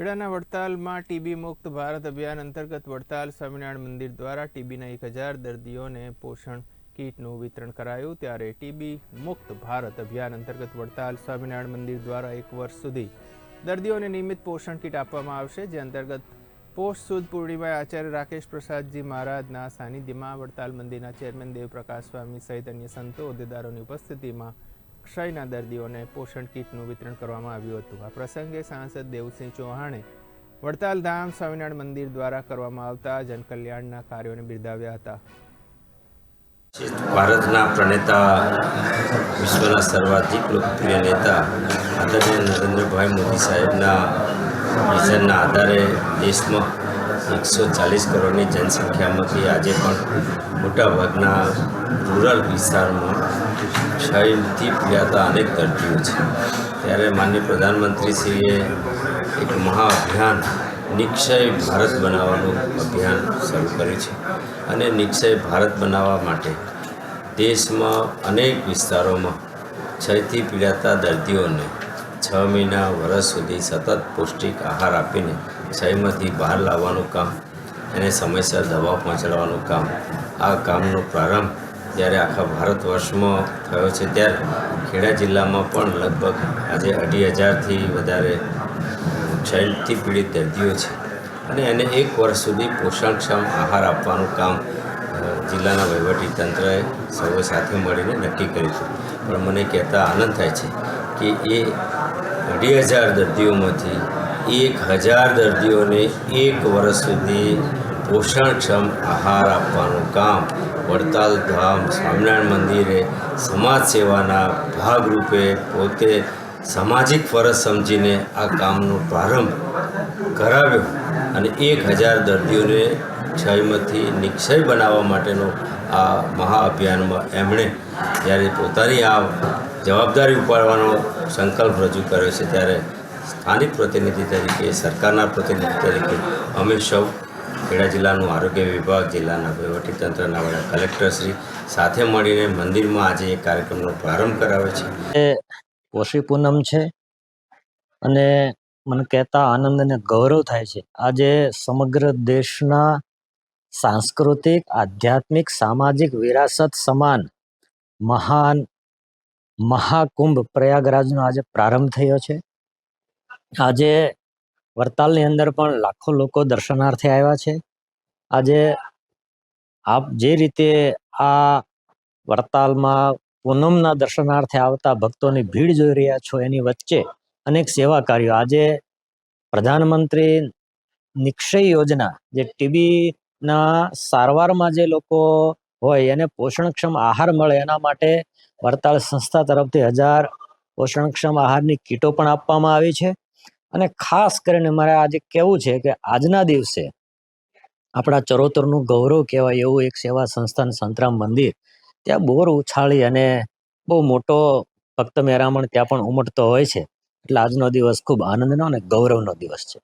ખેડાના વડતાલમાં TB મુક્ત ભારત અભિયાન અંતર્ગત વડતાલ સ્વામિનારાયણ મંદિર દ્વારા ટીબીના એક હજાર દર્દીઓને પોષણ કીટનું વિતરણ કરાયું ત્યારે ટીબી મુક્ત ભારત અભિયાન અંતર્ગત વડતાલ સ્વામિનારાયણ મંદિર દ્વારા એક વર્ષ સુધી દર્દીઓને નિયમિત પોષણ કીટ આપવામાં આવશે, જે અંતર્ગત પોષ સુદ પૂર્ણિમાએ આચાર્ય રાકેશ પ્રસાદજી મહારાજના સાનિધ્યમાં વડતાલ મંદિરના ચેરમેન દેવપ્રકાશ સ્વામી સહિત અન્ય સંતો હોદ્દેદારોની ઉપસ્થિતિમાં ક્ષયના દર્દીઓને પોષણ કીટનું વિતરણ કરવામાં આવ્યું હતું. આ પ્રસંગે સાંસદ દેવસિંહ ચૌહાણે વડતાલ ધામ સ્વામિનારાયણ મંદિર દ્વારા કરવામાં આવતા જનકલ્યાણના કાર્યોને બિરદાવ્યા હતા. ભારતના પ્રણેતા વિશ્વના સર્વાધિક લોકપ્રિય નેતા આદરણીય નરેન્દ્રભાઈ મોદી સાહેબના વિઝનના આધારે દેશમાં એકસો ચાલીસ કરોડની જનસંખ્યામાંથી આજે પણ મોટાભાગના રૂરલ વિસ્તારમાં ક્ષયથી પીડાતા અનેક દર્દીઓ છે. ત્યારે માનનીય પ્રધાનમંત્રીશ્રીએ એક મહાઅભિયાન નિક્ષય ભારત બનાવવાનું અભિયાન શરૂ કર્યું છે અને નિક્ષય ભારત બનાવવા માટે દેશમાં અનેક વિસ્તારોમાં ક્ષયથી પીડાતા દર્દીઓને છ મહિના વર્ષ સુધી સતત પૌષ્ટિક આહાર આપીને ક્ષયમાંથી બહાર લાવવાનું કામ એને સમયસર દવા પહોંચાડવાનું કામ. આ કામનો પ્રારંભ જ્યારે આખા ભારત વર્ષમાં થયો છે ત્યારે ખેડા જિલ્લામાં પણ લગભગ આજે અઢી હજારથી વધારે ક્ષયથી પીડિત દર્દીઓ છે અને એને એક વર્ષ સુધી પોષણક્ષમ આહાર આપવાનું કામ જિલ્લાના વહીવટી તંત્રએ સૌએ સાથે મળીને નક્કી કર્યું છે. પણ મને કહેતા આનંદ થાય છે કે એ અઢી હજાર દર્દીઓમાંથી એક હજાર દર્દીઓને એક વર્ષ સુધી પોષણક્ષમ આહાર આપવાનું કામ વડતાલ ધામ સ્વામિનારાયણ મંદિરે સમાજ સેવાના ભાગરૂપે પોતે સામાજિક ફરજ સમજીને આ કામનો પ્રારંભ કરાવ્યો અને એક હજાર દર્દીઓને ક્ષયમાંથી નિક્ષય બનાવવા માટેનો આ મહાઅભિયાનમાં એમણે જ્યારે પોતાની આ જવાબદારી ઉપાડવાનો સંકલ્પ રજૂ કર્યો છે, ત્યારે સ્થાનિક પ્રતિનિધિ તરીકે, સરકારના પ્રતિનિધિ તરીકે અમે સૌ ખેડા જિલ્લાનું આરોગ્ય વિભાગ, જિલ્લાના વહીવટીતંત્રના વડા કલેક્ટરશ્રી સાથે મળીને મંદિરમાં આજે એ કાર્યક્રમનો પ્રારંભ કરાવે છે. એ પોષી પૂનમ છે અને મને કહેતા આનંદ અને ગૌરવ થાય છે. આજે સમગ્ર દેશના સાંસ્કૃતિક, આધ્યાત્મિક, સામાજિક વિરાસત સમાન મહાન મહાકુંભ પ્રયાગરાજનો આજે પ્રારંભ થયો છે. આજે વડતાલની અંદર પણ લાખો લોકો દર્શનાર્થે આવ્યા છે. આજે આપ જે રીતે આ વડતાલમાં પૂનમના દર્શનાર્થે આવતા ભક્તોની ભીડ જોઈ રહ્યા છો એની વચ્ચે અનેક સેવા કાર્યો. આજે પ્રધાનમંત્રી નિક્ષય યોજના, જે ટીબીના સારવારમાં જે લોકો હોય એને પોષણક્ષમ આહાર મળે એના માટે વડતાલ સંસ્થા તરફથી હજાર પોષણક્ષમ આહારની કીટો પણ આપવામાં આવી છે. અને ખાસ કરીને મારે આજે કહેવું છે કે આજના દિવસે આપણા ચરોતરનું ગૌરવ કહેવાય એવું એક સેવા સંસ્થાન સંતરામ મંદિર, ત્યાં બોર ઉછાળી અને બહુ મોટો ભક્ત મેરામણ ત્યાં પણ ઉમટતો હોય છે. એટલે આજનો દિવસ ખૂબ આનંદનો અને ગૌરવનો દિવસ છે.